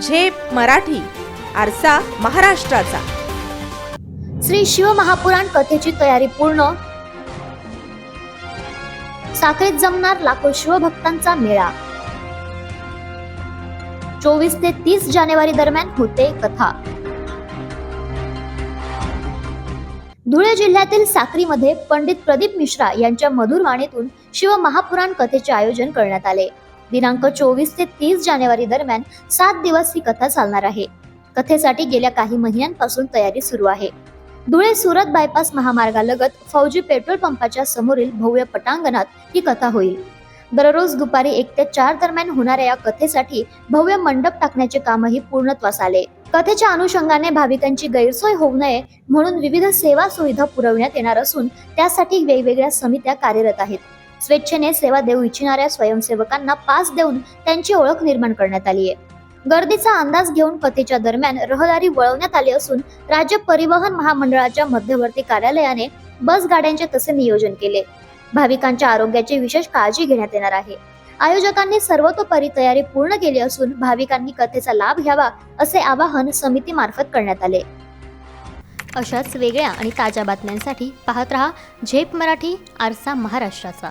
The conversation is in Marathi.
झेप मराठी आरसा महाराष्ट्राचा. श्री शिवमहापुराण कथेची तयारी पूर्ण. साखरेत जमणार लाखो शिवभक्तांचा मेळा. चोवीस ते तीस जानेवारी दरम्यान होते कथा. धुळे जिल्ह्यातील साक्रीमध्ये पंडित प्रदीप मिश्रा यांच्या मधुर वाणीतून शिवमहापुराण कथेचे आयोजन करण्यात आले. दिनांक चोवीस ते तीस जानेवारी दरम्यान सात दिवस ही कथा चालणार आहे. कथेसाठी गेल्या काही महिन्यांपासून तयारी सुरू आहे. धुळे सुरत बायपास महामार्गालगत फौजी पेट्रोल पंपाच्या समोरील भव्य पटांगणात ही कथा होईल. दररोज दुपारी एक ते चार दरम्यान होणाऱ्या या कथेसाठी भव्य मंडप टाकण्याचे कामही पूर्णत्वास आले कथेच्या अनुषंगाने भाविकांची गैरसोय होऊ नये म्हणून विविध सेवा सुविधा पुरवण्यात येणार असून त्यासाठी वेगवेगळ्या समित्या कार्यरत आहेत. स्वेच्छेने सेवा देऊ इच्छिणाऱ्या स्वयंसेवकांना पास देऊन त्यांची ओळख निर्माण करण्यात आली आहे. गर्दीचा अंदाज घेऊन कथेच्या दरम्यान रहदारी वळवण्यात आली असून राज्य परिवहन महामंडळाच्या मध्यवर्ती कार्यालयाने बस गाड्यांचे तसे नियोजन केले. भाविकांच्या आरोग्याची विशेष काळजी घेण्यात येणार आहे. आयोजकांनी सर्वतोपरी तयारी पूर्ण केली असून भाविकांनी कथेचा लाभ घ्यावा असे आवाहन समितीमार्फत करण्यात आले. अशाच वेगळ्या आणि ताज्या बातम्यांसाठी पाहत रहा झेप मराठी आरसा महाराष्ट्राचा.